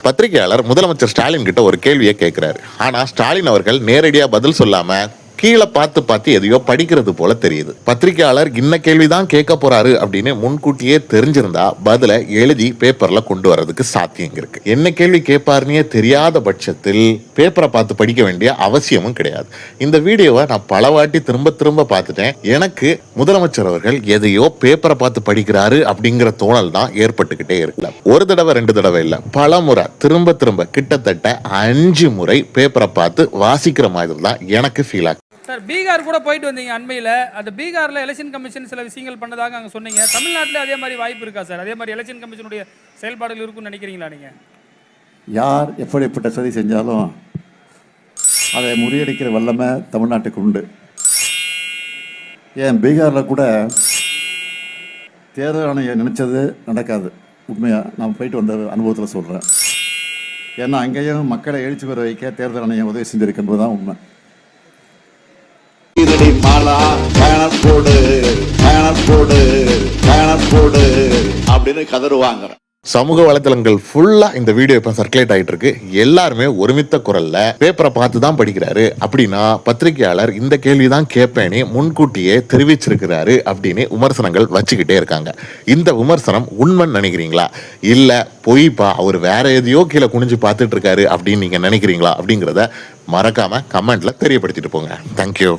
பத்திரிகையாளர் முதலமைச்சர் ஸ்டாலின் கிட்ட ஒரு கேள்வியை கேட்கிறாரு ஆனா ஸ்டாலின் அவர்கள் நேரடியா பதில் சொல்லாம கீழே பார்த்து பார்த்து எதையோ படிக்கிறது போல தெரியுது. பத்திரிகையாளர் இன்ன கேள்விதான் கேட்க போறாரு அப்படின்னு முன்கூட்டியே தெரிஞ்சிருந்தா பதில எழுதி பேப்பர்ல கொண்டு வர்றதுக்கு சாத்தியம் இருக்கு. என்ன கேள்வி கேட்பாருன்னே தெரியாத பட்சத்தில் பேப்பரை பார்த்து படிக்க வேண்டிய அவசியமும் கிடையாது. இந்த வீடியோவை நான் பல வாட்டி திரும்ப திரும்ப பார்த்துட்டேன். எனக்கு முதலமைச்சர் அவர்கள் எதையோ பேப்பரை பார்த்து படிக்கிறாரு அப்படிங்கிற தோணல் தான் ஏற்பட்டுக்கிட்டே இருக்குல்ல. ஒரு தடவை ரெண்டு தடவை இல்லை. பல முறை திரும்ப திரும்ப கிட்டத்தட்ட அஞ்சு முறை பேப்பரை பார்த்து வாசிக்கிற மாதிரி தான் எனக்கு ஃபீல் ஆகும் சார் பீகார் கூட போயிட்டு வந்தீங்க அண்மையில். அந்த பீகாரில் எலெக்ஷன் கமிஷன் சில விஷயங்கள் பண்ணதாக அங்கே சொன்னீங்க. தமிழ்நாட்டில் அதே மாதிரி வாய்ப்பு இருக்கா சார்? அதே மாதிரி எலெக்ஷன் கமிஷனுடைய செயல்பாடுகள் இருக்கும்னு நினைக்கிறீங்களா நீங்கள் யார் எப்படிப்பட்ட சதி செஞ்சாலும் அதை முறியடிக்கிற வல்லமை தமிழ்நாட்டுக்கு உண்டு. ஏன் பீகாரில் கூட தேர்தல் ஆணையம் நினச்சது நடக்காது. உண்மையாக நான் போயிட்டு வந்த அனுபவத்தில் சொல்கிறேன் ஏன்னா அங்கேயும் மக்களை எழுச்சி பெற வைக்க தேர்தல் ஆணையம் உதவி செஞ்சுருக்கின்றது தான் உண்மை. ஈரடி மாலா பேனர் போடு பேனர் போடு பேனர் போடு அப்படின்னு கதறுவாங்க. சமூக வலைதளங்கள் ஃபுல்லா இந்த வீடியோ இப்ப சர்க்குலேட் ஆயிட்டு இருக்கு எல்லாருமே ஒருமித்த குரல்ல பேப்பரை பார்த்து தான் படிக்கிறாரு. அப்படின்னா பத்திரிகையாளர் இந்த கேள்வி தான் கேட்பேனே முன்கூட்டியே தெரிவிச்சிருக்கிறாரு அப்படின்னு விமர்சனங்கள் வச்சுக்கிட்டே இருக்காங்க. இந்த விமர்சனம் உண்மைன்னு நினைக்கிறீங்களா? இல்ல பொய்ப்பா? அவர் வேற எதையோ கீழே குனிஞ்சு பார்த்துட்டு இருக்காரு அப்படின்னு நீங்க நினைக்கிறீங்களா? அப்படிங்கிறத மறக்காம கமெண்ட்ல தெரியப்படுத்திட்டு போங்க. தேங்க்யூ